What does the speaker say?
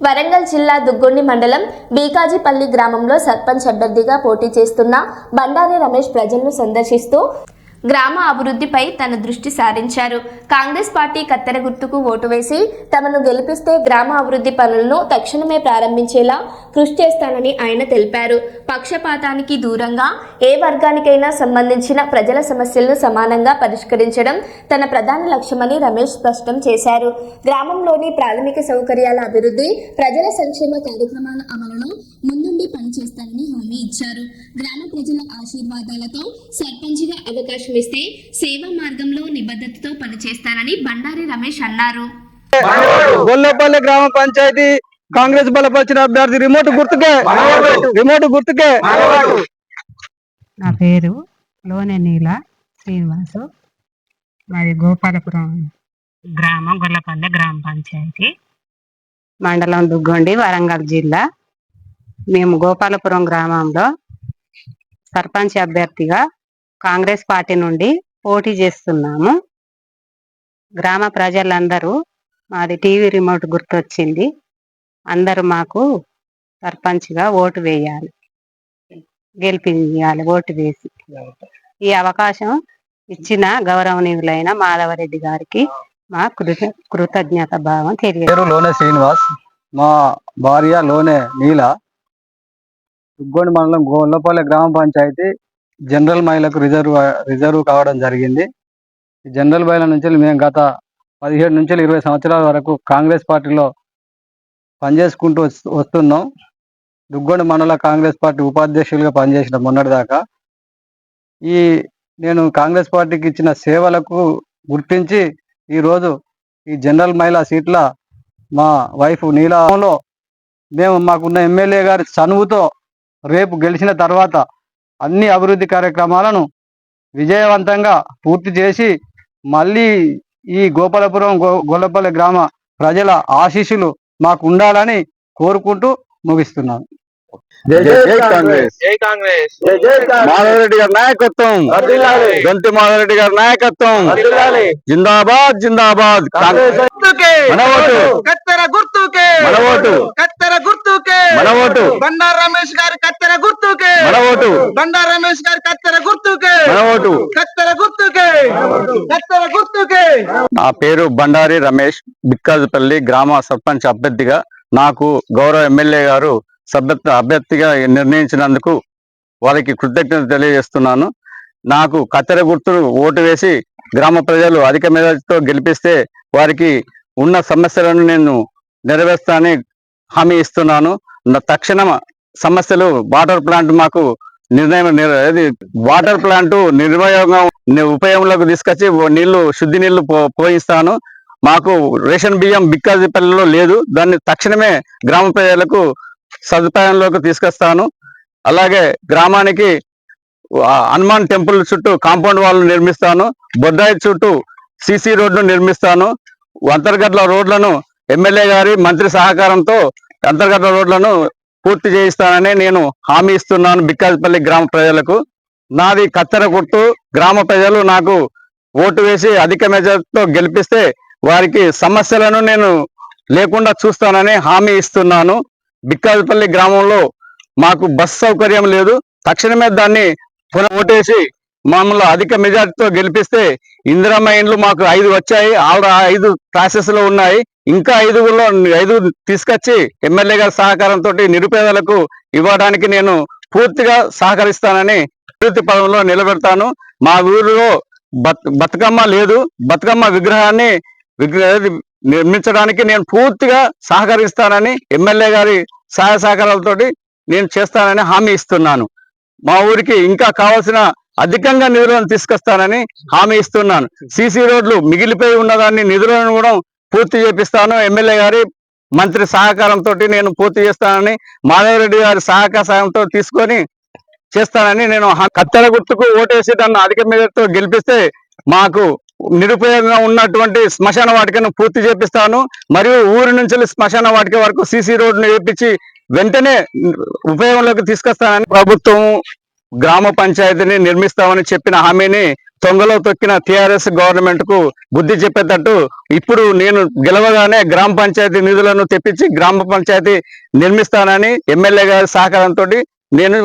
వరంగల్ జిల్లా దుగ్గొండి మండలం బీకాజీపల్లి గ్రామంలో సర్పంచ్ అభ్యర్థిగా పోటీ చేస్తున్న బండారి రమేష్ ప్రజలను సందర్శిస్తూ గ్రామ అభివృద్ధిపై తన దృష్టి సారించారు. కాంగ్రెస్ పార్టీ కత్తెర గుర్తుకు ఓటు వేసి తమను గెలిపిస్తే గ్రామ అభివృద్ధి పనులను తక్షణమే ప్రారంభించేలా కృషి చేస్తానని ఆయన తెలిపారు. పక్షపాతానికి దూరంగా ఏ వర్గానికైనా సంబంధించిన ప్రజల సమస్యలను సమానంగా పరిష్కరించడం తన ప్రధాన లక్ష్యమని రమేష్ స్పష్టం చేశారు. గ్రామంలోని ప్రాథమిక సౌకర్యాల అభివృద్ధి ప్రజల సంక్షేమ కార్యక్రమాల అమలును ముందుండి పనిచేస్తానని హామీ ఇచ్చారు. గ్రామ ప్రజల ఆశీర్వాదాలతో సర్పంచ్గా అవకాశం ఇస్తే సేవా మార్గంలో నిబద్ధతతో పనిచేస్తానని బండారి రమేష్ అన్నారు. గొల్లపల్లి గ్రామ పంచాయతీ కాంగ్రెస్ బలపరిచిన అభ్యర్థి రిమోట్ గుర్తుకే. రిమోట్ గుర్తుకే. నా పేరు లోనె నీల శ్రీనివాసు. మాది గోపాలపురం గ్రామం గొల్లపల్లె గ్రామ పంచాయతీ. మండలం దుగ్గొండి వరంగల్ జిల్లా. మేము గోపాలపురం గ్రామంలో సర్పంచ్ అభ్యర్థిగా కాంగ్రెస్ పార్టీ నుండి పోటీ చేస్తున్నాము. గ్రామ ప్రజలందరూ మాది టీవీ రిమోట్ గుర్తొచ్చింది. అందరూ మాకు సర్పంచ్గా ఓటు వేయాలి. గెలిపించాలి ఓటు వేసి. ఈ అవకాశం ఇచ్చిన గౌరవనీయులైన మాధవరెడ్డి గారికి మా కృత కృతజ్ఞత భావం తెలియదు లోనే శ్రీనివాస్ మా భార్య లోనే నీల. దుగ్గొండి మండలం గొల్లపల్లి గ్రామ పంచాయతీ జనరల్ మహిళకు రిజర్వ్ రిజర్వ్ కావడం జరిగింది. ఈ జనరల్ మహిళ నుంచి మేము గత పదిహేడు నుంచి ఇరవై సంవత్సరాల వరకు కాంగ్రెస్ పార్టీలో పనిచేసుకుంటూ వస్తున్నాం. దుగ్గొండి మండల కాంగ్రెస్ పార్టీ ఉపాధ్యక్షులుగా పనిచేసిన మొన్నటిదాకా. ఈ నేను కాంగ్రెస్ పార్టీకి ఇచ్చిన సేవలకు గుర్తించి ఈరోజు ఈ జనరల్ మహిళా సీట్ల మా వైఫ్ నీలంలో మేము మాకున్న ఎమ్మెల్యే గారి చనువుతో రేపు గెలిచిన తర్వాత అన్ని అభివృద్ధి కార్యక్రమాలను విజయవంతంగా పూర్తి చేసి మళ్ళీ ఈ గోపాలపురం గో గొల్లపల్లి గ్రామ ప్రజల ఆశీస్సులు మాకు ఉండాలని కోరుకుంటూ ముగిస్తున్నాను. జై జై కాంగ్రెస్. జై కాంగ్రెస్. మాధవరెడ్డి గారి నాయకత్వం. గంటి మాధవరెడ్డి గారి నాయకత్వం. జిందాబాద్ జిందాబాద్. కాంగ్రెస్ మన ఓటు కత్తెర గుర్తుకే. మన ఓటు కత్తెర గుర్తుకే. మన ఓటు బండారు రమేష్ గారి కత్తెర గుర్తుకే. మన ఓటు బండారు రమేష్ గారి కత్తెర గుర్తుకే. మన ఓటు కత్తెర గుర్తుకే. కత్తెర గుర్తుకే. నా పేరు బండారి రమేష్ బిక్కాజపల్లి గ్రామ సర్పంచ్ అభ్యర్థిగా. నాకు గౌరవ ఎమ్మెల్యే గారు సభ్యత్వ అభ్యర్థిగా నిర్ణయించినందుకు వారికి కృతజ్ఞత తెలియజేస్తున్నాను. నాకు కత్తెర గుర్తు ఓటు వేసి గ్రామ ప్రజలు అధిక మెజార్టీతో గెలిపిస్తే వారికి ఉన్న సమస్యలను నేను నెరవేర్స్తానని హామీ ఇస్తున్నాను. తక్షణ సమస్యలు వాటర్ ప్లాంట్ మాకు నిర్ణయం నిర్- అది వాటర్ ప్లాంట్ నిర్వయోగం ఉపయోగంలోకి తీసుకొచ్చి ఓ నీళ్ళు శుద్ధి నీళ్ళు పో- పోయిస్తాను. మాకు రేషన్ బియ్యం బిక్కాజిపల్లిలో లేదు. దాన్ని తక్షణమే గ్రామ ప్రజలకు సదుపాయంలోకి తీసుకొస్తాను. అలాగే గ్రామానికి హనుమాన్ టెంపుల్ చుట్టూ కాంపౌండ్ వాళ్ళు నిర్మిస్తాను. బొద్దాయి చుట్టూ సిసి రోడ్ను నిర్మిస్తాను. అంతర్గత రోడ్లను ఎమ్మెల్యే గారి మంత్రి సహకారంతో అంతర్గత రోడ్లను పూర్తి చేయిస్తానని నేను హామీ ఇస్తున్నాను బిక్కాజిపల్లి గ్రామ ప్రజలకు. నాది కత్తెర గుర్తు గ్రామ ప్రజలు నాకు ఓటు వేసి అధిక మెజార్టీతో గెలిపిస్తే వారికి సమస్యలను నేను లేకుండా చూస్తానని హామీ ఇస్తున్నాను. బిక్కాజిపల్లి గ్రామంలో మాకు బస్ సౌకర్యం లేదు. తక్షణమే దాన్ని పునః ఓటేసి మమ్మల్ని అధిక మెజార్టీతో గెలిపిస్తే ఇందిరమ్మ ఇండ్లు మాకు ఐదు వచ్చాయి. ఆవిడ ఐదు ప్రాసెస్లో ఉన్నాయి. ఇంకా ఐదుగురులో ఐదు తీసుకొచ్చి ఎమ్మెల్యే గారి సహకారంతో నిరుపేదలకు ఇవ్వడానికి నేను పూర్తిగా సహకరిస్తానని అభివృద్ధి పదంలో నిలబెడతాను. మా ఊరిలో బత్ బతుకమ్మ లేదు. బతుకమ్మ విగ్రహాన్ని విగ్రహ నిర్మించడానికి నేను పూర్తిగా సహకరిస్తానని ఎమ్మెల్యే గారి సహాయ సహకారాలతోటి నేను చేస్తానని హామీ ఇస్తున్నాను. మా ఊరికి ఇంకా కావాల్సిన అధికంగా నిధులను తీసుకొస్తానని హామీ ఇస్తున్నాను. సీసీ రోడ్లు మిగిలిపోయి ఉన్నదాన్ని నిధులను కూడా పూర్తి చేపిస్తాను. ఎమ్మెల్యే గారి మంత్రి సహకారంతో నేను పూర్తి చేస్తానని మాధవరెడ్డి గారి సహకార సాయంతో తీసుకొని చేస్తానని నేను కత్తెర గుర్తుకు ఓటేసి నన్ను అధిక మీదతో గెలిపిస్తే మాకు నిరుపయోగంగా ఉన్నటువంటి శ్మశాన వాటికను పూర్తి చేపిస్తాను. మరియు ఊరి నుంచి శ్మశాన వాటిక వరకు సీసీ రోడ్డును వేపించి వెంటనే ఉపయోగంలోకి తీసుకొస్తానని ప్రభుత్వం గ్రామ పంచాయతీని నిర్మిస్తామని చెప్పిన హామీని తొంగలో తొక్కిన టిఆర్ఎస్ గవర్నమెంట్కు బుద్ధి చెప్పేటట్టు ఇప్పుడు నేను గెలవగానే గ్రామ పంచాయతీ నిధులను తెప్పించి గ్రామ పంచాయతీ నిర్మిస్తానని ఎమ్మెల్యే గారి సహకారంతో నేను